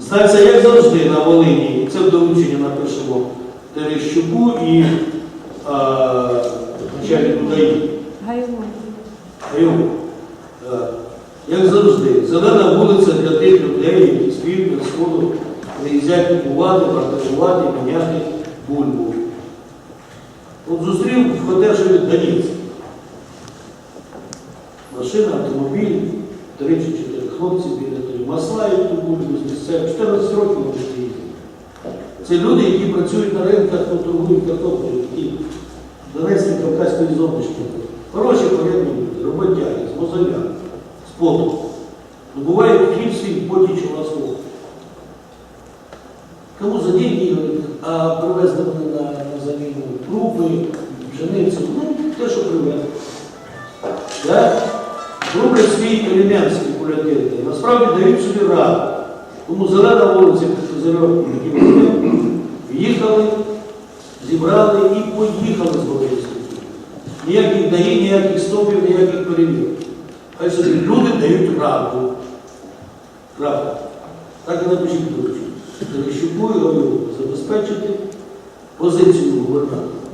Знається, як завжди на Волині, це в доручення напишемо Терещуку і начальнику ДАІ. Гайвон. Гайо. Е, Як завжди, зелена вулиця для тих людей, які з півдня, сходу приїздять купувати, вартувати, міняти бульбу. От зустрів в Хотешеві Донецьк. Машина, автомобіль, три чи чотири хлопці біля тої маслають ту бульбу з Це люди, які працюють на ринках, ну, торгують картоплею, які Донецької Кавказької зоночки. Хороші порядні люди, роботяги, з мозоля, з поту. Добувають хліб свій в поті чола свого. Кому за деньги, а привезли вони на, на заміну крупи, пшеницю, ну, те, що привезли. Так? Роблять свій елемент спекулятивний. Насправді дають собі раду. Тому зелена вулиця під Козирьовком, які були, їхали, зібрали і поїхали з Волинської. Ніяких дає, ніяких стопів, ніяких перевірок. Хай собі люди дають раду. Правда. Так і напишіть доручення. Терещуку і забезпечити позицію губернатора.